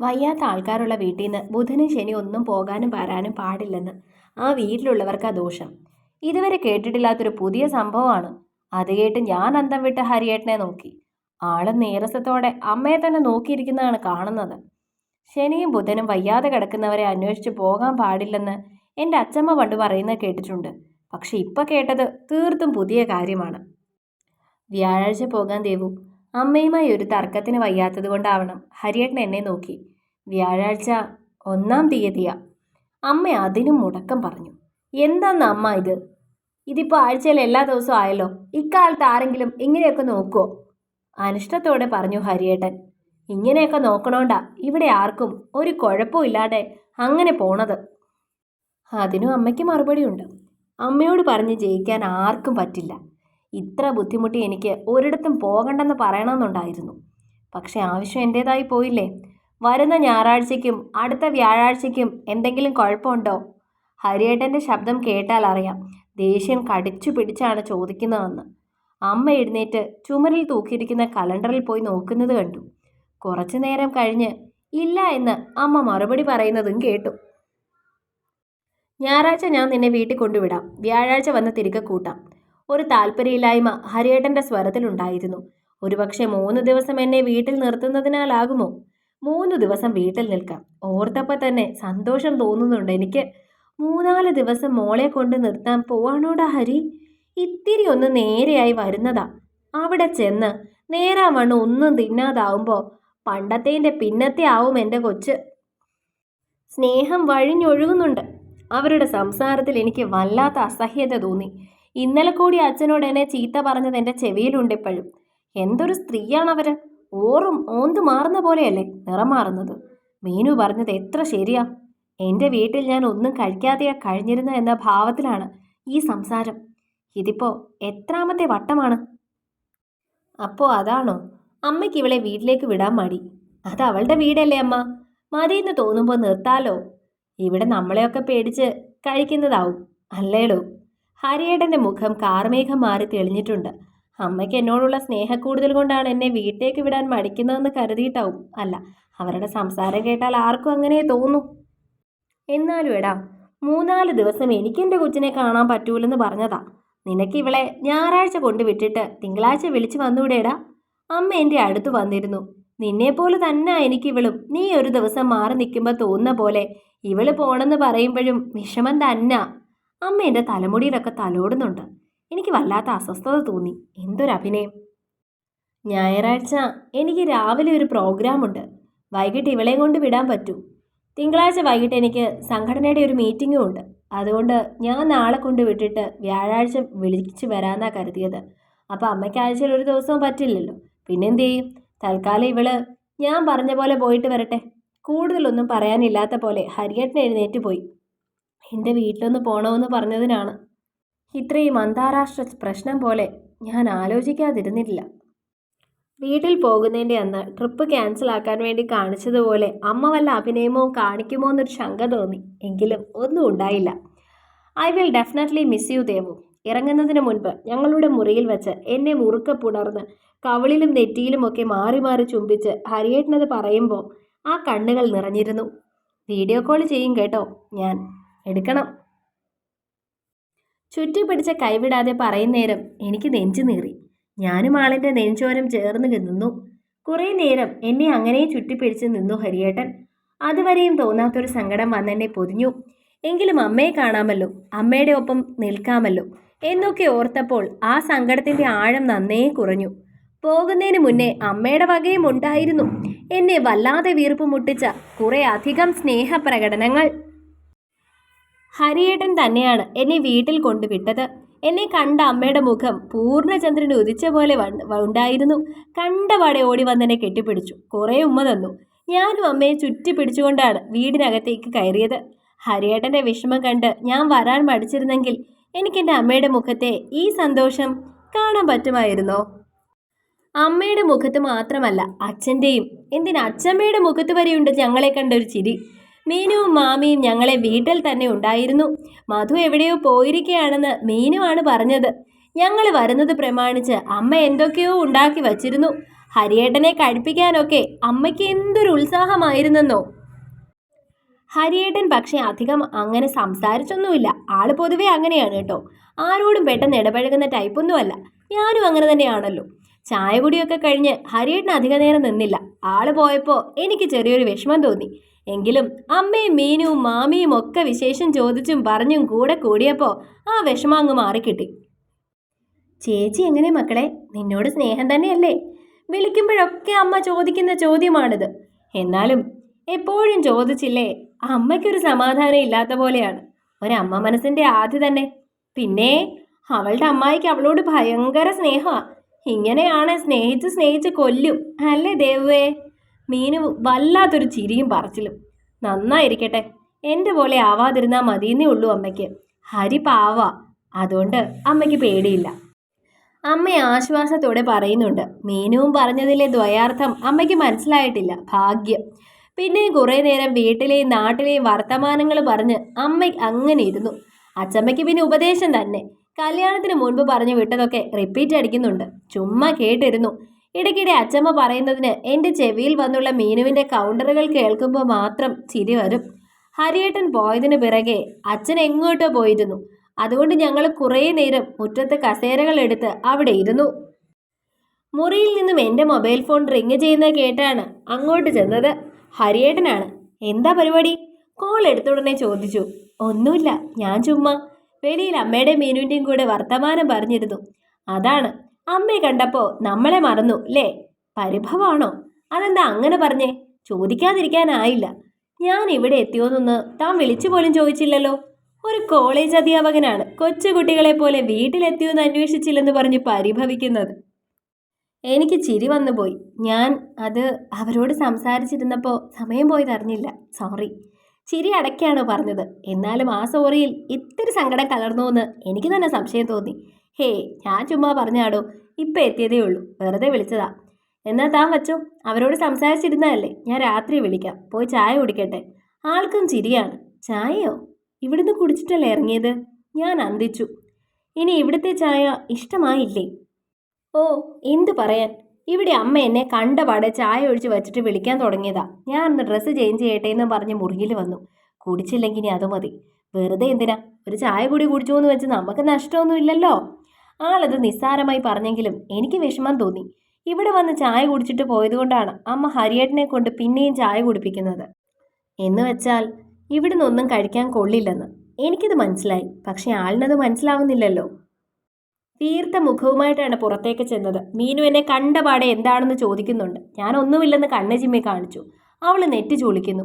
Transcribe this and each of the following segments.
വയ്യാത്ത ആൾക്കാരുള്ള വീട്ടിൽ നിന്ന് ബുധനും ശനി ഒന്നും പോകാനും വരാനും പാടില്ലെന്ന്. ആ വീട്ടിലുള്ളവർക്കാ ദോഷം. ഇതുവരെ കേട്ടിട്ടില്ലാത്തൊരു പുതിയ സംഭവമാണ്. അത് കേട്ട് ഞാൻ അന്തം വിട്ട് ഹരിയേട്ടനെ നോക്കി. ആൾ നീരസത്തോടെ അമ്മയെ തന്നെ നോക്കിയിരിക്കുന്നതാണ് കാണുന്നത്. ശനിയും ബുധനും വയ്യാതെ കിടക്കുന്നവരെ അന്വേഷിച്ച് പോകാൻ പാടില്ലെന്ന് എന്റെ അച്ചമ്മ പണ്ട് പറയുന്നത് കേട്ടിട്ടുണ്ട്. പക്ഷെ ഇപ്പം കേട്ടത് തീർത്തും പുതിയ കാര്യമാണ്. വ്യാഴാഴ്ച പോകാൻ ദേവു. അമ്മയുമായി ഒരു തർക്കത്തിന് വയ്യാത്തത് കൊണ്ടാവണം. ഹരിയേട്ടൻ എന്നെ നോക്കി. വ്യാഴാഴ്ച ഒന്നാം തീയതിയാ. അമ്മ അതിനും മുടക്കം പറഞ്ഞു. എന്താന്ന് അമ്മ ഇത്? ഇതിപ്പോൾ ആഴ്ചയിൽ എല്ലാ ദിവസവും ആയല്ലോ. ഇക്കാലത്ത് ആരെങ്കിലും ഇങ്ങനെയൊക്കെ നോക്കുമോ അനിഷ്ടത്തോടെ പറഞ്ഞു ഹരിയേട്ടൻ. ഇങ്ങനെയൊക്കെ നോക്കണോണ്ടാ ഇവിടെ ആർക്കും ഒരു കുഴപ്പവും ഇല്ലാതെ അങ്ങനെ പോണത്. അതിനും അമ്മയ്ക്ക് മറുപടിയുണ്ട്. അമ്മയോട് പറഞ്ഞ് ജയിക്കാൻ ആർക്കും പറ്റില്ല. ഇത്ര ബുദ്ധിമുട്ടി എനിക്ക് ഒരിടത്തും പോകണ്ടെന്ന് പറയണമെന്നുണ്ടായിരുന്നു. പക്ഷേ ആവശ്യം എന്റേതായി പോയില്ലേ? വരുന്ന ഞായറാഴ്ചയ്ക്കും അടുത്ത വ്യാഴാഴ്ചയ്ക്കും എന്തെങ്കിലും കുഴപ്പമുണ്ടോ? ഹരിയേട്ടന്റെ ശബ്ദം കേട്ടാൽ അറിയാം. ദേഷ്യം കടിച്ചു പിടിച്ചാണ് ചോദിക്കുന്നതെന്ന്. അമ്മ എഴുന്നേറ്റ് ചുമരിൽ തൂക്കിയിരിക്കുന്ന കലണ്ടറിൽ പോയി നോക്കുന്നത് കണ്ടു. കുറച്ചു നേരം കഴിഞ്ഞ് ഇല്ല എന്ന് അമ്മ മറുപടി പറയുന്നതും കേട്ടു. ഞായറാഴ്ച ഞാൻ നിന്നെ വീട്ടിൽ കൊണ്ടുവിടാം. വ്യാഴാഴ്ച വന്ന് തിരികെ കൂട്ടാം. ഒരു താല്പര്യമില്ലായ്മ ഹരിയേട്ടന്റെ സ്വരത്തിലുണ്ടായിരുന്നു. ഒരുപക്ഷെ മൂന്ന് ദിവസം എന്നെ വീട്ടിൽ നിർത്തുന്നതിനാലാകുമോ? മൂന്ന് ദിവസം വീട്ടിൽ നിൽക്കാം. ഓർത്തപ്പോൾ തന്നെ സന്തോഷം തോന്നുന്നുണ്ട് എനിക്ക്. മൂന്നാൽ ദിവസം മോളെ കൊണ്ട് നിർത്താൻ പോവാണോടാ ഹരി? ഇത്തിരി ഒന്ന് നേരെയായി വരുന്നതാ. അവിടെ ചെന്ന് നേരാവണ്ണം ഒന്നും തിന്നാതാവുമ്പോൾ പണ്ടത്തേന്റെ പിന്നത്തെ ആവും എന്റെ കൊച്ച്. സ്നേഹം വഴിഞ്ഞൊഴുകുന്നുണ്ട്. അവരുടെ സംസാരത്തിൽ എനിക്ക് വല്ലാത്ത അസഹ്യത തോന്നി. ഇന്നലെ കൂടി അച്ഛനോട് എന്നെ ചീത്ത പറഞ്ഞത് എന്റെ ചെവിയിലുണ്ട് ഇപ്പോഴും. എന്തൊരു അവർ? ഓറും ഓന്ത് മാറുന്ന പോലെയല്ലേ നിറം മാറുന്നത്? മീനു പറഞ്ഞത് എത്ര ശരിയാ? എന്റെ വീട്ടിൽ ഞാൻ ഒന്നും കഴിക്കാതെയാ കഴിഞ്ഞിരുന്ന എന്ന ഭാവത്തിലാണ് ഈ സംസാരം. ഇതിപ്പോ എത്രാമത്തെ വട്ടമാണ്? അപ്പോ അതാണോ? അമ്മയ്ക്ക് ഇവളെ വീട്ടിലേക്ക് വിടാൻ മടി. അത് അവളുടെ വീടല്ലേ അമ്മ? മതിയെന്ന് തോന്നുമ്പോൾ നിർത്താലോ? ഇവിടെ നമ്മളെയൊക്കെ പേടിച്ച് കഴിക്കുന്നതാവും അല്ലേടോ? ഹരിയേട്ടന്റെ മുഖം കാർമേഘം മാറി തെളിഞ്ഞിട്ടുണ്ട്. അമ്മയ്ക്ക് എന്നോടുള്ള സ്നേഹക്കൂടുതൽ കൊണ്ടാണ് എന്നെ വീട്ടിലേക്ക് വിടാൻ മടിക്കുന്നതെന്ന് കരുതിയിട്ടാവും. അല്ല അവരുടെ സംസാരം കേട്ടാൽ ആർക്കും അങ്ങനെ തോന്നും. എന്നാലും എടാ മൂന്നാൽ ദിവസം എനിക്കെന്റെ കൊച്ചിനെ കാണാൻ പറ്റൂലെന്ന് പറഞ്ഞതാ. നിനക്ക് ഇവളെ ഞായറാഴ്ച കൊണ്ട് വിട്ടിട്ട് തിങ്കളാഴ്ച വിളിച്ചു വന്നൂടേടാ. അമ്മ എന്റെ അടുത്ത് വന്നിരുന്നു. നിന്നെപ്പോലെ തന്നെ എനിക്കിവളും നീ ഒരു ദിവസം മാറി നിൽക്കുമ്പോൾ തോന്നുന്ന പോലെ ഇവൾ പോണെന്ന് പറയുമ്പോഴും വിഷമം തന്നാ. അമ്മ എന്റെ തലമുടിയിലൊക്കെ തലോടുന്നുണ്ട്. എനിക്ക് വല്ലാത്ത അസ്വസ്ഥത തോന്നി. എന്തൊരു അഭിനയം ഞായറാഴ്ച എനിക്ക് രാവിലെ ഒരു പ്രോഗ്രാമുണ്ട്. വൈകിട്ട് ഇവളെയും കൊണ്ട് വിടാൻ പറ്റൂ. തിങ്കളാഴ്ച വൈകിട്ട് എനിക്ക് സംഘടനയുടെ ഒരു മീറ്റിങ്ങും ഉണ്ട്. അതുകൊണ്ട് ഞാൻ നാളെ കൊണ്ട് വിട്ടിട്ട് വ്യാഴാഴ്ച വിളിച്ചു വരാമെന്നാണ് കരുതിയത്. അപ്പോൾ അമ്മയ്ക്ക് ആഴ്ചയിൽ ഒരു ദിവസവും പറ്റില്ലല്ലോ. പിന്നെന്ത് ചെയ്യും തൽക്കാലം ഇവൾ ഞാൻ പറഞ്ഞ പോലെ പോയിട്ട് വരട്ടെ. കൂടുതലൊന്നും പറയാനില്ലാത്ത പോലെ ഹരിയേട്ടൻ എഴുന്നേറ്റ് പോയി. എന്റെ വീട്ടിലൊന്ന് പോകണമെന്ന് പറഞ്ഞതിനാണ്. ഇത്രയും അന്താരാഷ്ട്ര പ്രശ്നം പോലെ ഞാൻ ആലോചിക്കാതിരുന്നില്ല. വീട്ടിൽ പോകുന്നതിന്റെ അന്ന് ട്രിപ്പ് ക്യാൻസൽ ആക്കാൻ വേണ്ടി കാണിച്ചതുപോലെ അമ്മ വല്ല അഭിനയമോ കാണിക്കുമോ എന്നൊരു ശങ്ക തോന്നി. എങ്കിലും ഒന്നും ഉണ്ടായില്ല. I will definitely miss you Devu. ഇറങ്ങുന്നതിന് മുൻപ് ഞങ്ങളുടെ മുറിയിൽ വെച്ച് എന്നെ മുറുക്ക പുണർന്ന് കവളിലും നെറ്റിയിലുമൊക്കെ മാറി മാറി ചുംബിച്ച് ഹരിയേട്ടനത് പറയുമ്പോൾ ആ കണ്ണുകൾ നിറഞ്ഞിരുന്നു. വീഡിയോ കോൾ ചെയ്യും കേട്ടോ ഞാൻ. എടുക്കണം. ചുറ്റി പിടിച്ച കൈവിടാതെ പറയുന്നേരം എനിക്ക് നെഞ്ചു നീറി. ഞാനും ആളിന്റെ നെഞ്ചോരം ചേർന്ന് നിന്നു. കുറേ നേരം എന്നെ അങ്ങനെ ചുറ്റി ചുറ്റിപ്പിടിച്ച് നിന്നു ഹരിയേട്ടൻ. അതുവരെയും തോന്നാത്തൊരു സങ്കടം വന്നെന്നെ പൊതിഞ്ഞു. എങ്കിലും അമ്മയെ കാണാമല്ലോ അമ്മയുടെ ഒപ്പം നിൽക്കാമല്ലോ എന്നൊക്കെ ഓർത്തപ്പോൾ ആ സങ്കടത്തിന്റെ ആഴം നന്നേ കുറഞ്ഞു. പോകുന്നതിന് മുന്നേ അമ്മയുടെ വകയും ഉണ്ടായിരുന്നു. എന്നെ വല്ലാതെ വീർപ്പ് മുട്ടിച്ച കുറേ അധികം സ്നേഹപ്രകടനങ്ങൾ. ഹരിയേട്ടൻ തന്നെയാണ് എന്നെ വീട്ടിൽ കൊണ്ടുവിട്ടത്. എന്നെ കണ്ട അമ്മയുടെ മുഖം പൂർണചന്ദ്രൻ ഉദിച്ച പോലെ ഉണ്ടായിരുന്നു. കണ്ടപാടെ ഓടി വന്നെന്നെ കെട്ടിപ്പിടിച്ചു. കുറേ ഉമ്മ തന്നു. ഞാനും അമ്മയെ ചുറ്റി പിടിച്ചുകൊണ്ടാണ് വീടിനകത്തേക്ക് കയറിയത്. ഹരിയേട്ടന്റെ വിഷമം കണ്ട് ഞാൻ വരാൻ മടിച്ചിരുന്നെങ്കിൽ എനിക്കെന്റെ അമ്മയുടെ മുഖത്തെ ഈ സന്തോഷം കാണാൻ പറ്റുമായിരുന്നോ? അമ്മയുടെ മുഖത്ത് മാത്രമല്ല അച്ഛന്റെയും എന്തിനാ അച്ഛമ്മയുടെ മുഖത്ത് വരെയുണ്ട് ഞങ്ങളെ കണ്ട ഒരു ചിരി. മീനുവും മാമിയും ഞങ്ങളെ വീട്ടിൽ തന്നെ ഉണ്ടായിരുന്നു. മധു എവിടെയോ പോയിരിക്കുകയാണെന്ന് മീനുവാണ് പറഞ്ഞത്. ഞങ്ങൾ വരുന്നത് പ്രമാണിച്ച് അമ്മ എന്തൊക്കെയോ ഉണ്ടാക്കി വച്ചിരുന്നു. ഹരിയേട്ടനെ കഴിപ്പിക്കാനൊക്കെ അമ്മയ്ക്ക് എന്തൊരു ഉത്സാഹമായിരുന്നെന്നോ? ഹരിയേട്ടൻ പക്ഷേ അധികം അങ്ങനെ സംസാരിച്ചൊന്നുമില്ല. ആൾ പൊതുവേ അങ്ങനെയാണ് കേട്ടോ. ആരോടും പെട്ടെന്ന് ഇടപഴകുന്ന ടൈപ്പൊന്നുമല്ല ഞാനും അങ്ങനെ തന്നെയാണല്ലോ. ചായ കുടിയൊക്കെ കഴിഞ്ഞ് ഹരിയേട്ടൻ അധിക നേരം നിന്നില്ല. ആൾ പോയപ്പോൾ എനിക്ക് ചെറിയൊരു വിഷമം തോന്നി. എങ്കിലും അമ്മയും മീനും മാമിയും ഒക്കെ വിശേഷം ചോദിച്ചും പറഞ്ഞും കൂടെ കൂടിയപ്പോൾ ആ വിഷമം അങ്ങ് മാറിക്കിട്ടി. ചേച്ചി എങ്ങനെ മക്കളെ? നിന്നോട് സ്നേഹം തന്നെയല്ലേ? വിളിക്കുമ്പോഴൊക്കെ അമ്മ ചോദിക്കുന്ന ചോദ്യമാണിത്. എന്നാലും എപ്പോഴും ചോദിച്ചില്ലേ അമ്മയ്ക്കൊരു സമാധാനം ഇല്ലാത്ത പോലെയാണ്. ഒരമ്മ മനസ്സിന്റെ ആദ്യ തന്നെ. പിന്നെ അവളുടെ അമ്മായിക്ക് അവളോട് ഭയങ്കര സ്നേഹമാ. ഇങ്ങനെയാണ് സ്നേഹിച്ച് സ്നേഹിച്ച് കൊല്ലും. അല്ലേ ദേവുവേ? മീനു വല്ലാത്തൊരു ചിരിയും പറച്ചിലും. നന്നായിരിക്കട്ടെ. എന്റെ പോലെ ആവാതിരുന്നാൽ മതിയെന്നേ ഉള്ളൂ അമ്മയ്ക്ക്. ഹരി പാവ. അതുകൊണ്ട് അമ്മയ്ക്ക് പേടിയില്ല. അമ്മ ആശ്വാസത്തോടെ പറയുന്നുണ്ട്. മീനുവും പറഞ്ഞതിലെ ദ്വയാർത്ഥം അമ്മയ്ക്ക് മനസ്സിലായിട്ടില്ല. ഭാഗ്യം. പിന്നെയും കുറേ നേരം വീട്ടിലെയും നാട്ടിലെയും വർത്തമാനങ്ങൾ പറഞ്ഞ് അമ്മ അങ്ങനെ ഇരുന്നു. അച്ചമ്മയ്ക്ക് പിന്നെ ഉപദേശം തന്നെ. കല്യാണത്തിന് മുൻപ് പറഞ്ഞു വിട്ടതൊക്കെ റിപ്പീറ്റ് അടിക്കുന്നുണ്ട്. ചുമ്മാ കേട്ടിരുന്നു. ഇടയ്ക്കിടെ അച്ചമ്മ പറയുന്നതിന് എന്റെ ചെവിയിൽ വന്നുള്ള മീനുവിന്റെ കൗണ്ടറുകൾ കേൾക്കുമ്പോൾ മാത്രം ചിരി വരും. ഹരിയേട്ടൻ പോയതിന് പിറകെ അച്ഛൻ എങ്ങോട്ടോ പോയിരുന്നു. അതുകൊണ്ട് ഞങ്ങൾ കുറേ നേരം മുറ്റത്ത് കസേരകൾ എടുത്ത് അവിടെ ഇരുന്നു. മുറിയിൽ നിന്നും എന്റെ മൊബൈൽ ഫോൺ റിങ് ചെയ്യുന്നത് കേട്ടാണ് അങ്ങോട്ട് ചെന്നത്. ഹരിയേട്ടനാണ്. എന്താ പരിപാടി? കോൾ എടുത്ത ഉടനെ ചോദിച്ചു. ഒന്നുമില്ല. ഞാൻ ചുമ്മാ വെളിയിൽ അമ്മയുടെ മീനുവിന്റെയും കൂടെ വർത്തമാനം പറഞ്ഞിരുന്നു. അതാണ്. അമ്മയെ കണ്ടപ്പോൾ നമ്മളെ മറന്നു അല്ലേ പരിഭവമാണോ അതെന്താ അങ്ങനെ പറഞ്ഞേ? ചോദിക്കാതിരിക്കാനായില്ല. ഞാൻ ഇവിടെ എത്തിയോന്നൊന്ന് താൻ വിളിച്ചു പോലും ചോദിച്ചില്ലല്ലോ. ഒരു കോളേജ് അധ്യാപകനാണ് കൊച്ചുകുട്ടികളെ പോലെ വീട്ടിലെത്തിയോന്ന് അന്വേഷിച്ചില്ലെന്ന് പറഞ്ഞ് പരിഭവിക്കുന്നത്. എനിക്ക് ചിരി വന്നുപോയി. ഞാൻ അത് അവരോട് സംസാരിച്ചിരുന്നപ്പോൾ സമയം പോയി അറിഞ്ഞില്ല സോറി. ചിരി അടയ്ക്കാണ് പറഞ്ഞത്. എന്നാലും ആ സോറിയിൽ ഇത്തിരി സങ്കടം കലർന്നു എന്ന് എനിക്ക് തന്നെ സംശയം തോന്നി. ഹേ ഞാൻ ചുമ്മാ പറഞ്ഞാടോ? ഇപ്പം എത്തിയതേ ഉള്ളൂ. വെറുതെ വിളിച്ചതാ. എന്നാൽ താൻ വച്ചോ? അവരോട് സംസാരിച്ചിരുന്നതല്ലേ ഞാൻ രാത്രി വിളിക്കാം. പോയി ചായ കുടിക്കട്ടെ. ആൾക്കും ചിരിയാണ്. ചായയോ? ഇവിടുന്ന് കുടിച്ചിട്ടല്ലേ ഇറങ്ങിയത്? ഞാൻ അന്തിച്ചു. ഇനി ഇവിടുത്തെ ചായ ഇഷ്ടമായില്ലേ? ഓ എന്തു പറയാൻ? ഇവിടെ അമ്മ എന്നെ കണ്ടപാടെ ചായ ഒഴിച്ച് വെച്ചിട്ട് വിളിക്കാൻ തുടങ്ങിയതാ. ഞാൻ ഒന്ന് ഡ്രസ്സ് ചേഞ്ച് ചെയ്യട്ടെ എന്ന് പറഞ്ഞ് മുറിയിൽ വന്നു. കുടിച്ചില്ലെങ്കിൽ ഇനി അത് മതി. വെറുതെ എന്തിനാ? ഒരു ചായ കൂടി കുടിച്ചു എന്ന് വെച്ച് നമുക്ക് നഷ്ടമൊന്നും ഇല്ലല്ലോ. ആളത് നിസ്സാരമായി പറഞ്ഞെങ്കിലും എനിക്ക് വിഷമം തോന്നി. ഇവിടെ വന്ന് ചായ കുടിച്ചിട്ട് പോയതുകൊണ്ടാണ് അമ്മ ഹരിയേട്ടനെ കൊണ്ട് പിന്നെയും ചായ കുടിപ്പിക്കുന്നത്. എന്ന് വെച്ചാൽ ഇവിടുന്ന് ഒന്നും കഴിക്കാൻ കൊള്ളില്ലെന്ന്. എനിക്കിത് മനസ്സിലായി. പക്ഷെ ആളിനത് മനസ്സിലാവുന്നില്ലല്ലോ. തീർത്ത മുഖവുമായിട്ടാണ് പുറത്തേക്ക് ചെന്നത്. മീനു എന്നെ കണ്ടപാടെ എന്താണെന്ന് ചോദിക്കുന്നുണ്ട്. ഞാൻ ഒന്നുമില്ലെന്ന് കണ്ണ് ചിമ്മി കാണിച്ചു. അവൾ നെറ്റി ചൂളിക്കുന്നു.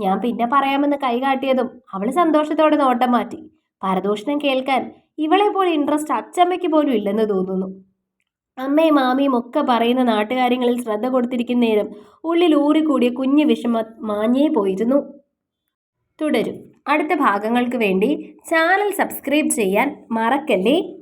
ഞാൻ പിന്നെ പറയാമെന്ന് കൈകാട്ടിയതും അവൾ സന്തോഷത്തോടെ നോട്ടം മാറ്റി. പരദൂഷണം കേൾക്കാൻ ഇവളെ പോലെ ഇൻട്രസ്റ്റ് അച്ചമ്മയ്ക്ക് പോലും ഇല്ലെന്ന് തോന്നുന്നു. അമ്മയും മാമിയും ഒക്കെ പറയുന്ന നാട്ടുകാര്യങ്ങളിൽ ശ്രദ്ധ കൊടുത്തിരിക്കുന്ന നേരം ഉള്ളിൽ ഊറിക്കൂടിയ കുഞ്ഞു വിഷമ മാഞ്ഞേ പോയിരുന്നു. തുടരും. അടുത്ത ഭാഗങ്ങൾക്ക് വേണ്ടി ചാനൽ സബ്സ്ക്രൈബ് ചെയ്യാൻ മറക്കല്ലേ?